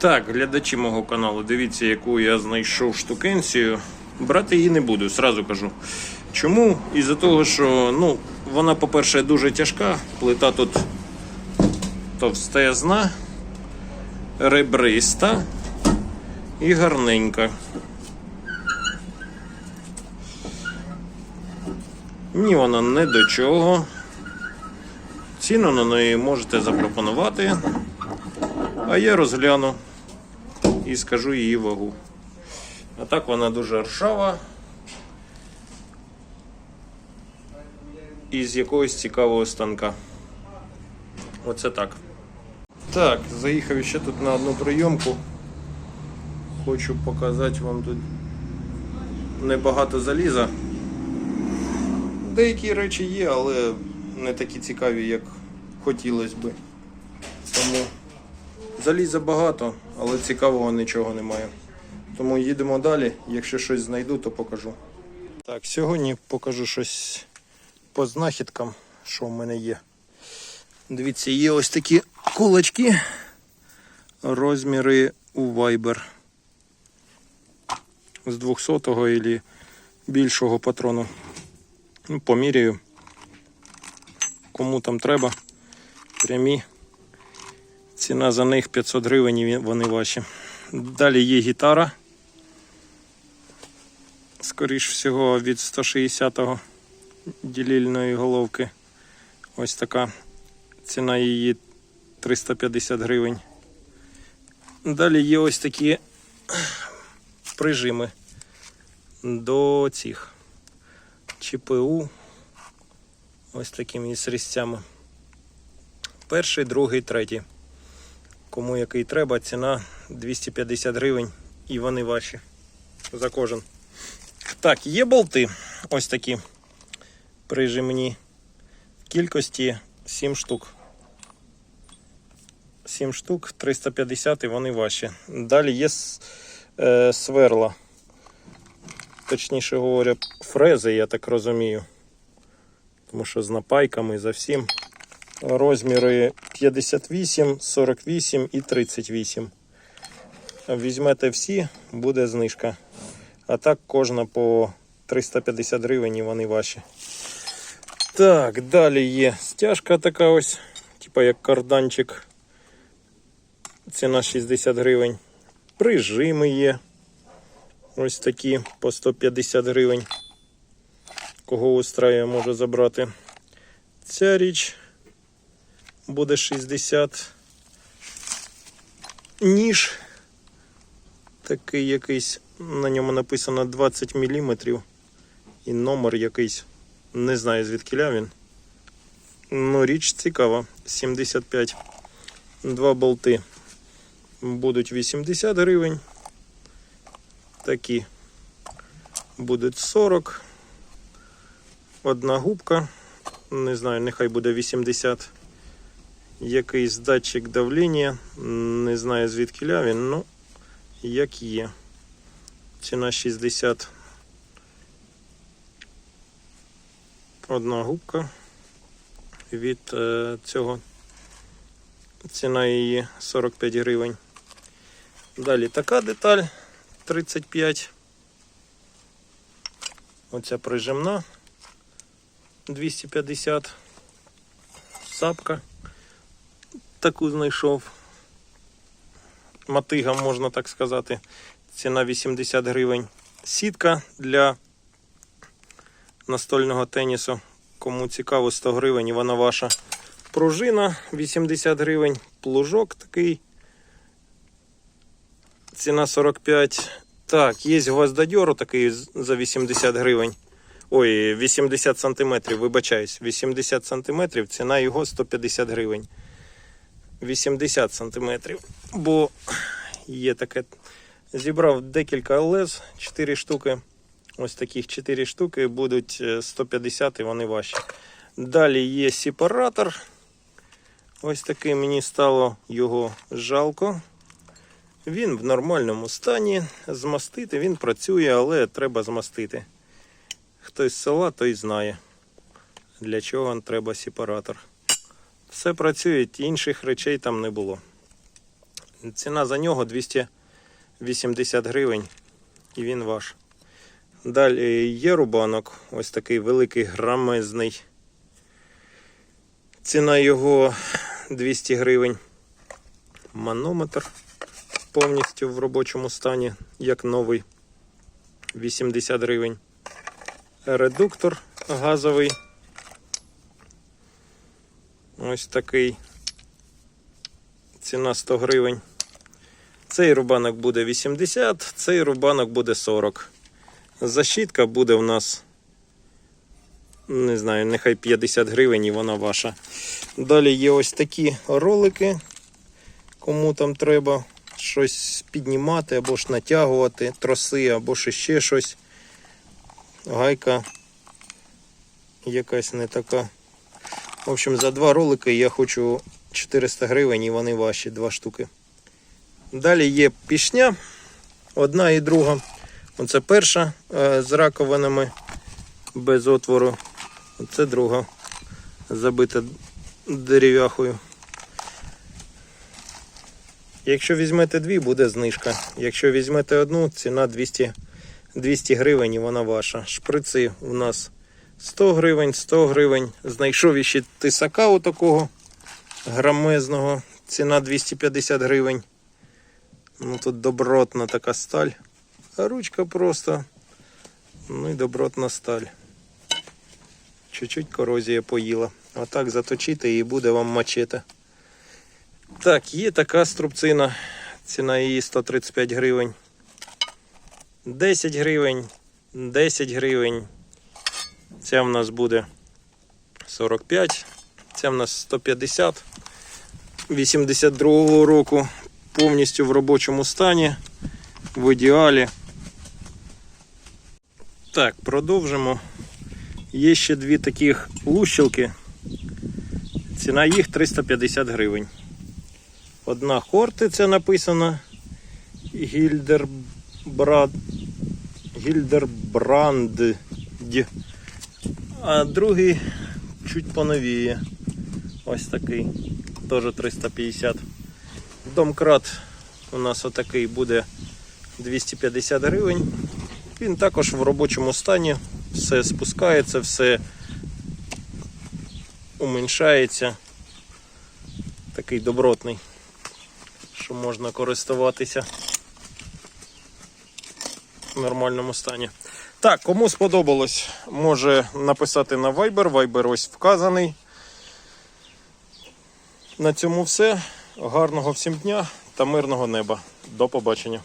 Так, глядачі мого каналу, дивіться, яку я знайшов штукенцію. Брати її не буду, сразу кажу. Чому? Із-за того, що ну, вона, по-перше, дуже тяжка, плита тут товстезна, ребриста і гарненька. Ні, вона не до чого. Ціну на неї можете запропонувати. А я розгляну і скажу її вагу. А так вона дуже ржава. І з якогось цікавого станка. Оце так. Так, заїхав ще тут на одну прийомку. Хочу показати вам тут небагато заліза. Деякі речі є, але не такі цікаві, як хотілося би. Тому заліза багато, але цікавого нічого немає. Тому їдемо далі. Якщо щось знайду, то покажу. Так, сьогодні покажу щось по знахідкам, що в мене є. Дивіться, є ось такі кулачки. Розміри у Viber. З 200-го або більшого патрону. Ну, поміряю. Кому там треба. Прямі. Ціна за них 500 гривень, вони ваші. Далі є гітара. Скоріш всього від 160-го ділільної головки. Ось така. Ціна її 350 гривень. Далі є ось такі прижими до цих ЧПУ. Ось такими із різцями. Перший, другий, третій. Кому який треба, ціна 250 гривень і вони ваші за кожен. Так, є болти ось такі прижимні в кількості 7 штук. 7 штук, 350 і вони ваші. Далі є е, сверла. Точніше говоря, фрези, я так розумію. Тому що з напайками за всім. Розміри 58, 48 і 38. Візьмете всі, буде знижка. А так кожна по 350 гривень і вони ваші. Так, далі є стяжка така ось, типа як карданчик. Ціна 60 гривень. Прижими є. Ось такі по 150 гривень. Кого устраює, може забрати. Ця річ буде 60. Ніж. Такий якийсь, на ньому написано 20 мм. І номер якийсь. Не знаю звідкиля він. Ну, річ цікава. 75. Два болти. Будуть 80 гривень. Такі будуть 40. Одна губка. Не знаю, нехай буде 80. Якийсь датчик давлення. Не знаю звідки він, ну як є. Ціна 60. Одна губка від е, цього. Ціна її 45 гривень. Далі така деталь 35. Оця прижимна 250. Сапка. Таку знайшов. Мотига, можна так сказати. Ціна 80 гривень. Сітка для настольного тенісу. Кому цікаво, 100 гривень і вона ваша. Пружина 80 гривень. Плужок такий. Ціна 45. Так, є гвоздодьор такий за 80 гривень. Ой, 80 сантиметрів, вибачаюсь. 80 сантиметрів, ціна його 150 гривень. 80 сантиметрів. Бо є таке. Зібрав декілька лез, 4 штуки. Ось таких 4 штуки будуть е, 150 і вони ваші. Далі є сепаратор. Ось такий мені стало його жалко. Він в нормальному стані. Змастити він працює, але треба змастити. Хтось з села, той знає, для чого треба сепаратор. Все працює, інших речей там не було. Ціна за нього 280 гривень і він ваш. Далі є рубанок, ось такий великий грамезний. Ціна його 200 гривень. Манометр повністю в робочому стані, як новий 80 гривень. Редуктор газовий. Ось такий. Ціна 100 гривень. Цей рубанок буде 80, цей рубанок буде 40. Защітка буде у нас, не знаю, нехай 50 гривень і вона ваша. Далі є ось такі ролики, кому там треба щось піднімати або ж натягувати, троси, або ж ще щось. Гайка якась не така. В общем, за два ролики я хочу 400 гривень і вони ваші, два штуки. Далі є пішня, одна і друга. Оце перша е, з раковинами без отвору. Оце друга забита дерев'яхою. Якщо візьмете дві, буде знижка. Якщо візьмете одну, ціна 200, 200 гривень і вона ваша. Шприци у нас 100 гривень, 100 гривень. Знайшов іще тисака отакого грамезного. Ціна 250 гривень. Ну тут добротна така сталь. А ручка просто. Ну і добротна сталь. Чуть-чуть корозія поїла. А так заточити і буде вам мачете. Так, є така струбцина. Ціна її 135 гривень. 10 гривень, 10 гривень. Ця в нас буде 45. Ця в нас 150. 82-го року. Повністю в робочому стані. В ідеалі. Так, продовжимо. Є ще дві таких лущилки. Ціна їх 350 гривень. Одна Хортиця написано Гільдербрад Гільдербранд. А другий чуть поновіє. Ось такий. Теж 350. Домкрат у нас отакий буде 250 гривень. Він також в робочому стані. Все спускається, все уменьшається. Такий добротний, що можна користуватися в нормальному стані. Так, кому сподобалось, може написати на Viber. Viber ось вказаний. На цьому все. Гарного всім дня та мирного неба. До побачення.